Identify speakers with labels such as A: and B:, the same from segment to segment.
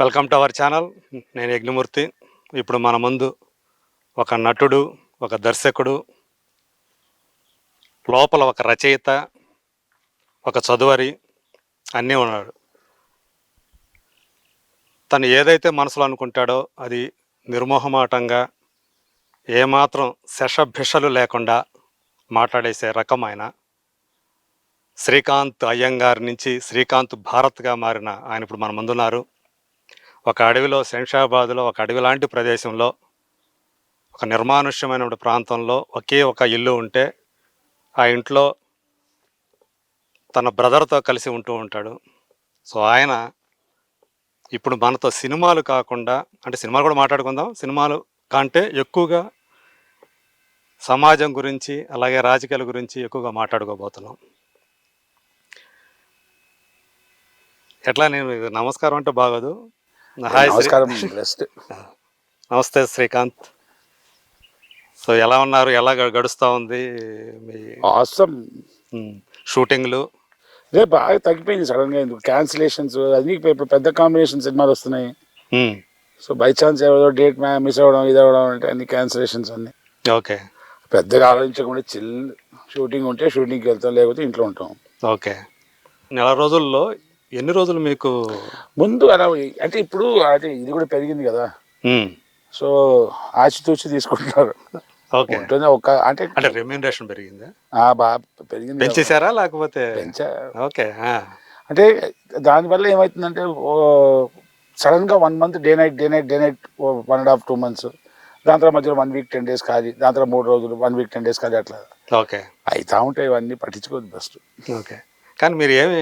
A: Welcome to our channel నేను యజ్ఞమూర్తి. ఇప్పుడు మన ముందు ఒక నటుడు ఒక దర్శకుడు లోపల ఒక రచయిత ఒక చదువరి అన్నీ ఉన్నాడు. తను ఏదైతే మనసులో అనుకుంటాడో అది నిర్మోహమాటంగా ఏమాత్రం శషభిషలు లేకుండా మాట్లాడేసే రకం ఆయన. శ్రీకాంత్ అయ్యంగారి నుంచి శ్రీకాంత్ భారత్గా మారిన ఆయన ఇప్పుడు మన ముందున్నారు. ఒక అడవిలో శంషాబాద్లో ఒక అడవి లాంటి ప్రదేశంలో ఒక నిర్మానుష్యమైన ప్రాంతంలో ఒకే ఒక ఇల్లు ఉంటే ఆ ఇంట్లో తన బ్రదర్తో కలిసి ఉంటూ ఉంటాడు. సో ఆయన ఇప్పుడు మనతో సినిమాలు కాకుండా అంటే సినిమాలు కూడా మాట్లాడుకుందాం. సినిమాలు కంటే ఎక్కువగా సమాజం గురించి అలాగే రాజకీయాల గురించి ఎక్కువగా మాట్లాడుకోబోతున్నాం. ఎట్లా నేను నమస్కారం అంటే బాగోదు.
B: నమస్కారం బెస్ట్
A: నమస్తే శ్రీకాంత్. సో ఎలా ఉన్నారు? ఎలా గడుస్తూ ఉంది మీ ఉమ్, షూటింగ్లు?
B: రే బాగా తగ్గిపోయింది సడన్గా ఎందుకు క్యాన్సిలేషన్స్ ఇప్పుడు పెద్ద కాంబినేషన్ సినిమాలు వస్తున్నాయి. సో బై ఛాన్స్ ఎవరో డేట్ మిస్ అవ్వడం ఇది అవ్వడం అంటే అన్ని క్యాన్సిలేషన్స్ అన్ని.
A: ఓకే.
B: పెద్దగా ఆలోచించకుండా చిల్ షూటింగ్ ఉంటే షూటింగ్కి వెళ్తాం లేకపోతే ఇంట్లో ఉంటాం.
A: ఓకే. నెల రోజుల్లో ఎన్ని రోజులు మీకు
B: ముందు అలా అంటే ఇప్పుడు అంటే ఇది కూడా పెరిగింది కదా. సో ఆచితూచి తీసుకుంటున్నారు.
A: ఓకే.
B: ఉంటుంది ఒక అంటే
A: అంటే రెమ్యూనరేషన్ పెరిగిందా?
B: బాగా పెరిగింది కదా.
A: పెంచేశారా లేకపోతే?
B: పెంచా.
A: ఓకే
B: అంటే దానివల్ల ఏమవుతుందంటే సడన్గా one month day night day night day night one and half two months దాని తర్వాత మధ్యలో వన్ వీక్ టెన్ డేస్ ఖాళీ. దాని తర్వాత మూడు రోజులు వన్ వీక్ టెన్ డేస్ ఖాళీ అట్లా.
A: ఓకే.
B: అవుతా ఉంటాయి ఇవన్నీ పట్టించుకోదు బెస్ట్
A: ఓకే. కానీ మీరు ఏమి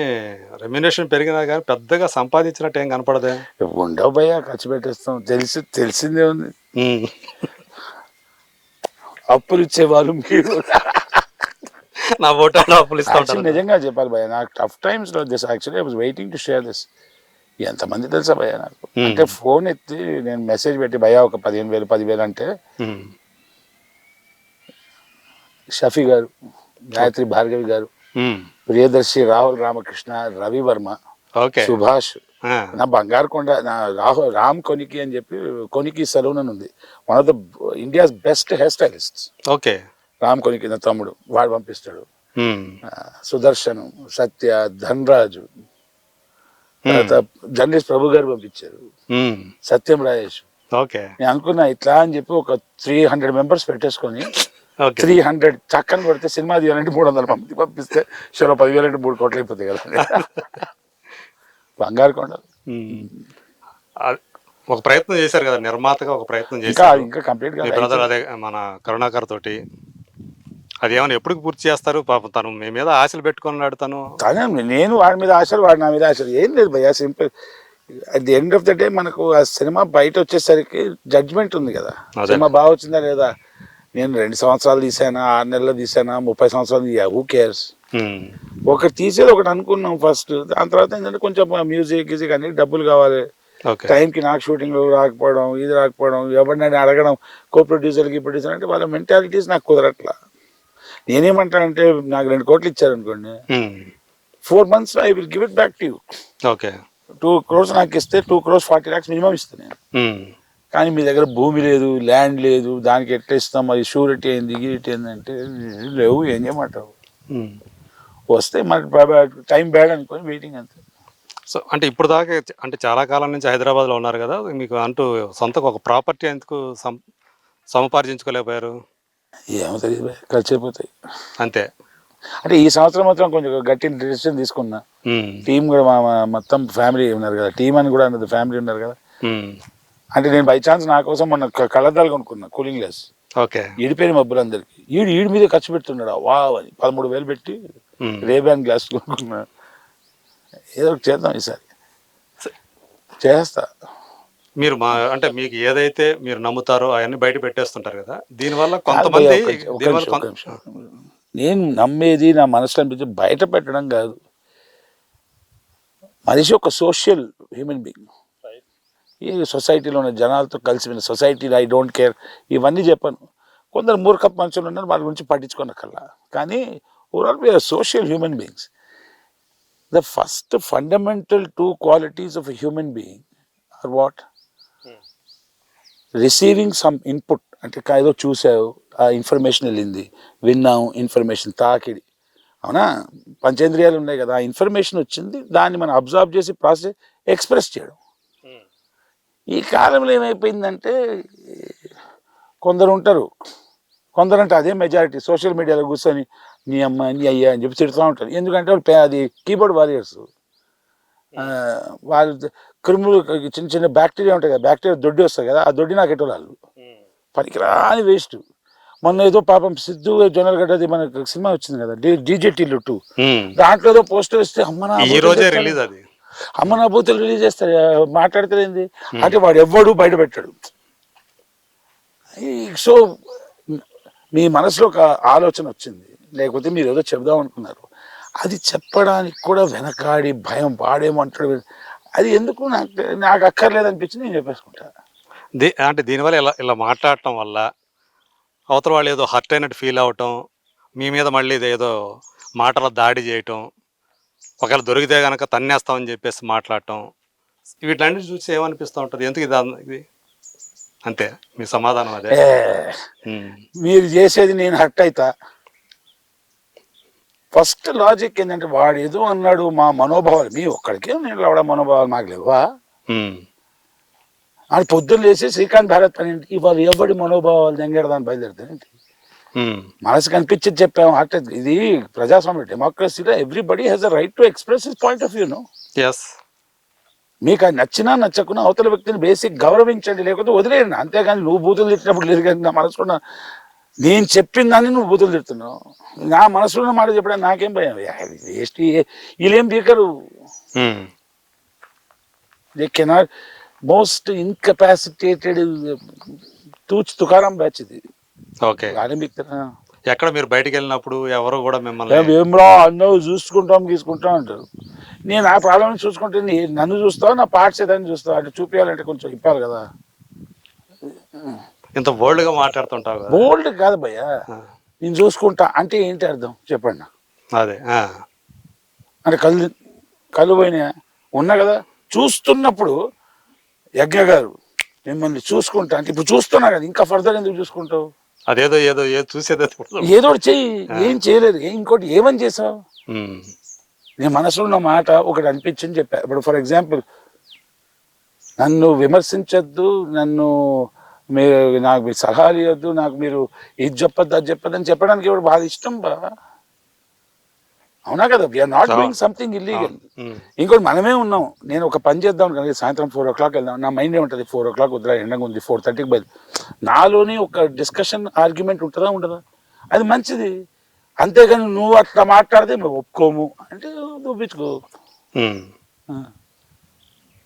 A: రెమ్యూనరేషన్ పెరిగినా కానీ పెద్దగా సంపాదించినట్టు ఏం కనపడదే?
B: ఉండవు భయ్యా ఖర్చు పెట్టేస్తాం. తెలిసి తెలిసిందే ఉంది. అప్పులు ఇచ్చేవాళ్ళు మీరు.
A: నా ఓటు అప్పులు ఇస్తూ
B: Actually,
A: ఉంటారు
B: నిజంగా చెప్పాలి భయ్య నాకు టఫ్ టైమ్స్లో this actually I was waiting to share this ఎంతమంది తెలుసా భయ్య నాకు. అంటే ఫోన్ ఎత్తి నేను మెసేజ్ పెట్టి భయ్య ఒక పదిహేను వేలు పదివేలు అంటే షఫీ గారు గాయత్రి భార్గవి గారు ప్రియదర్శి రాహుల్ రామకృష్ణ రవి వర్మ
A: ఓకే
B: సుభాష్
A: ఆ,
B: నా బంగారు కొండ నా రాహుల్ రామ్ కొనికి అని చెప్పి కొనికి సలూన్ అని ఉంది. One of the India's best hair stylist
A: okay
B: Ram Koniki నా తమ్ముడు వాడు పంపిస్తాడు.
A: ఉమ్,
B: ఆ, సుదర్శన్ సత్య ధనరాజు తర్వాత జర్నలిస్ట్ ప్రభు గారు పంపించారు. సత్యం రాజేష్
A: ఓకే
B: నేను అనుకున్నా ఇట్లా అని చెప్పి ఒక త్రీ హండ్రెడ్ మెంబర్స్ పెట్టేసుకొని త్రీ హండ్రెడ్ చక్కని కొడితే సినిమా తీయాలంటే మూడు వందల మంది పంపిస్తే చలో పదివేలు అంటే మూడు కోట్లు అయిపోతాయి కదా. బంగారు కొండలు.
A: అది ఒక ప్రయత్నం చేశారు కదా నిర్మాతగా ఒక ప్రయత్నం చేశారు.
B: ఇంకా
A: కంప్లీట్గా అదే మన కరుణాకర్ తోటి. అది ఏమైనా ఎప్పుడు పూర్తి చేస్తారు? పాపం తను మీ మీద ఆశలు పెట్టుకున్నాడు తను.
B: కానీ నేను వాడి మీద ఆశలు వాడి నా మీద ఆశలు. ఏం లేదు భయ్యా simple. At the end of the day మనకు ఆ సినిమా బయట వచ్చేసరికి జడ్జ్మెంట్ ఉంది కదా. సినిమా బాగా వచ్చిందా లేదా? నేను రెండు సంవత్సరాలు తీసానా ఆరు నెలలు తీసానా ముప్పై సంవత్సరాలు హూ కేర్స్
A: ఉమ్,
B: ఒకటి తీసేది ఒకటి అనుకున్నాం ఫస్ట్ దాని తర్వాత ఏంటంటే కొంచెం మ్యూజిక్ గిజిక్ అన్ని డబ్బులు కావాలి. టైంకి నాకు షూటింగ్ రాకపోవడం ఇది రాకపోవడం ఎవరినైనా అడగడం కో ప్రొడ్యూసర్కి ప్రొడ్యూసర్ అంటే వాళ్ళ మెంటాలిటీస్ నాకు కుదరట్లా. నేనేమంటానంటే నాకు రెండు కోట్లు ఇచ్చారనుకోండి. Four months I will give it back to you
A: okay
B: two crores నాకు ఇస్తే two crores forty lakhs minimum ఇస్తాను నేను.
A: ఉమ్,
B: కానీ మీ దగ్గర భూమి లేదు ల్యాండ్ లేదు దానికి ఎట్లా ఇస్తాం మరి షూరిటీ ఏంది గిరిటీ ఏంది అంటే లేవు ఏం చేయమంటావు. వస్తే మనకి టైం బ్యాడ్ అనుకొని వెయిటింగ్ అంతే.
A: సో అంటే ఇప్పుడు దాకా అంటే చాలా కాలం నుంచి హైదరాబాద్లో ఉన్నారు కదా మీకు అంటూ సొంతకు ఒక ప్రాపర్టీ ఎందుకు సం సముపార్జించుకోలేకపోయారు?
B: ఏమో తెలియదు ఖర్చు అయిపోతాయి.
A: అంతే.
B: అంటే ఈ సంవత్సరం మాత్రం కొంచెం గట్టి డెసిషన్ తీసుకున్నా. టీం కూడా మా మొత్తం ఫ్యామిలీ ఉన్నారు కదా టీం అని కూడా అన్నది ఫ్యామిలీ ఉన్నారు కదా. అంటే నేను బై ఛాన్స్ నా కోసం మొన్న కళ్ళద్దాలు కొనుక్కున్నా కూలింగ్ గ్లాస్
A: ఓకే.
B: ఈడిపోయిన మబ్బులు అందరికి. ఈడు ఈడి మీద ఖర్చు పెడుతున్నాడు? వా అని. పదమూడు వేలు పెట్టి. రేబ్యాన్ గ్లాస్ కొనుక్కున్నా. ఏదో ఒకటి చేద్దాం ఈసారి. చేస్తా.
A: మీరు మా అంటే మీకు ఏదైతే మీరు నమ్ముతారో అవన్నీ బయట పెట్టేస్తుంటారు కదా దీనివల్ల కొంతమంది.
B: నేను నమ్మేది నా మనసులో అనిపించి బయట పెట్టడం కాదు. మనిషి ఒక సోషల్ హ్యూమన్ బీయింగ్ ఈ సొసైటీలో ఉన్న జనాలతో కలిసి సొసైటీ ఐ డోంట్ కేర్ ఇవన్నీ చెప్పాను. కొందరు మూర్ఖ మనుషులు ఉన్నారు వాళ్ళ గురించి పట్టించుకోనక్కర్లా. కానీ overall we are social human beings the first fundamental two qualities of human being are what receiving some input అంటే ఏదో చూసావు ఆ ఇన్ఫర్మేషన్ వెళ్ళింది విన్నాం ఇన్ఫర్మేషన్ తాకిడి. అవునా? పంచేంద్రియాలు ఉన్నాయి కదా ఆ ఇన్ఫర్మేషన్ వచ్చింది దాన్ని మనం అబ్జర్వ్ చేసి ప్రాసెస్ ఎక్స్ప్రెస్ చేయడం. ఈ కాలంలో ఏమైపోయిందంటే కొందరు ఉంటారు కొందరు అంటే అదే మెజారిటీ సోషల్ మీడియాలో కూర్చొని నీ అమ్మ నీ అయ్యా అని చెప్పి తిడుతూ ఉంటారు. ఎందుకంటే వాళ్ళు అది కీబోర్డ్ వారియర్స్ వాళ్ళు క్రిములు చిన్న చిన్న బ్యాక్టీరియా ఉంటాయి కదా బ్యాక్టీరియా దొడ్డి వస్తాయి కదా ఆ దొడ్డి నాకు ఎటు వాళ్ళు పనికిరాని వేస్ట్ మొన్న ఏదో పాపం సిద్ధు జొన్నలగడ్డది మన సినిమా వచ్చింది కదా డీజే టిల్లు టూ. దాంట్లో ఏదో పోస్టర్ వస్తే అమ్మ
A: ఈ రోజే. రిలీజ్ అది.
B: అమ్మ నా బూతులు రిలీజ్ చేస్తారు మాట్లాడతారేంది అంటే వాడు ఎవ్వడు బయట పెట్టాడు. సో మీ మనసులో ఒక ఆలోచన వచ్చింది. లేకపోతే మీరు ఏదో చెప్దాం అనుకున్నారు. అది చెప్పడానికి కూడా వెనకాడి భయం వాడేమంటాడు అది ఎందుకు నాకు నాకు అక్కర్లేదు అనిపించింది నేను చెప్పేసుకుంటా.
A: దీ అంటే దీనివల్ల ఇలా ఇలా మాట్లాడటం వల్ల అవతల వాళ్ళు ఏదో హర్ట్ అయినట్టు ఫీల్ అవటం మీ మీద మళ్ళీ ఏదో మాటల దాడి చేయటం ఒకవేళ దొరికితే కనుక తన్నేస్తామని చెప్పేసి మాట్లాడటం. వీటిలన్నిటి చూసి ఏమనిపిస్తూ ఉంటుంది? ఎందుకు ఇది అంతే. మీ సమాధానం అదే.
B: మీరు చేసేది నేను హర్ట్ అవుతా ఫస్ట్ లాజిక్ ఏంటంటే వాడు ఏదో అన్నాడు మా మనోభావాలు మీ ఒక్కడికే నేను అవడ మనోభావాలు మాకు లేవా. అని పొద్దున్న లేచి శ్రీకాంత్ భారత్ పని ఇవాళ ఎవడి మనోభావాలు దెంగేడదాన్ని బయలుదేరుతానండి
A: ఉమ్.
B: మనసు కనిపించేది చెప్పాము. అంటే ఇది ప్రజాస్వామ్య డెమోక్రసీలో everybody has a right to express his point of view no
A: yes
B: మీకు అది నచ్చినా నచ్చకున్నా అవతల వ్యక్తిని బేసిక్ గౌరవించండి లేకపోతే వదిలేయండి. అంతేగాని నువ్వు బూతులు తిట్టినప్పుడు లేదు కానీ నా మనసులో నేను చెప్పిన దాన్ని నువ్వు బూతులు తిడుతున్నావు. నా మనసులో ఉన్న మాట చెప్పడానికి నాకేం భయం? వేస్ట్ వీళ్ళేం బీకరు. దే కెనాట్ మోస్ట్ ఇన్కెపాసిటేటెడ్ తూచ్ తుకారం బ్యాచ్ ఇది.
A: ఓకే. ఎక్కడ మీరు బయటికి వెళ్ళినప్పుడు ఎవరు కూడా మిమ్మల్ని
B: ఏం రా అన్నో చూసుకుంటాం గీసుకుంటాం అంటారు. నేను ఆ ప్రాబ్లం చూసుకుంటే నన్ను చూస్తావు నా పార్ట్స్ ఏదైనా చూస్తావు? అంటే చూపించాలంటే కొంచెం ఇప్పాలి కదా.
A: ఇంత bold గా మాట్లాడుతుంటావు
B: బోల్డ్ కాదు భయ్య. నేను చూసుకుంటా అంటే ఏంటి అర్థం? చెప్పండి.
A: అదే.
B: అంటే కళ్ళు కళ్ళు పోయినాయా? ఉన్నా కదా. చూస్తున్నప్పుడు యజ్ఞ గారు మిమ్మల్ని చూసుకుంటా అంటే ఇప్పుడు చూస్తున్నా కదా ఇంకా ఫర్దర్ ఎందుకు చూసుకుంటావు?
A: అదేదో ఏదో ఏదో చూసేదో
B: ఏదో చెయ్యి. ఏం చేయలేదు. ఇంకోటి ఏమని చేసావు. నీ మనసులో ఉన్న మాట ఒకటి అనిపించింది చెప్పా. ఇప్పుడు ఫర్ ఎగ్జాంపుల్ నన్ను విమర్శించొద్దు నన్ను మీరు నాకు మీరు సలహాలు ఇవ్వద్దు నాకు మీరు ఇది చెప్పొద్దు అది చెప్పొద్దు అని చెప్పడానికి ఇప్పుడు బాగా ఇష్టం బా? అవునా కదా? We are not. Doing something illegal. ఇంకోటి మనమే ఉన్నాం. నేను ఒక పని చేద్దాం కానీ సాయంత్రం ఫోర్ ఓ క్లాక్ వెళ్దాం. నా మైండ్ ఏముంటుంది? ఫోర్ ఓ క్లాక్ వద్దురా ఎండగా ఉంది ఫోర్ థర్టీకి బయలు. నాలోని ఒక డిస్కషన్ ఆర్గ్యుమెంట్ ఉంటుందా ఉండదా? అది మంచిది. అంతేగాని నువ్వు అట్లా మాట్లాడితే మేము ఒప్పుకోము. అంటే. ఆ.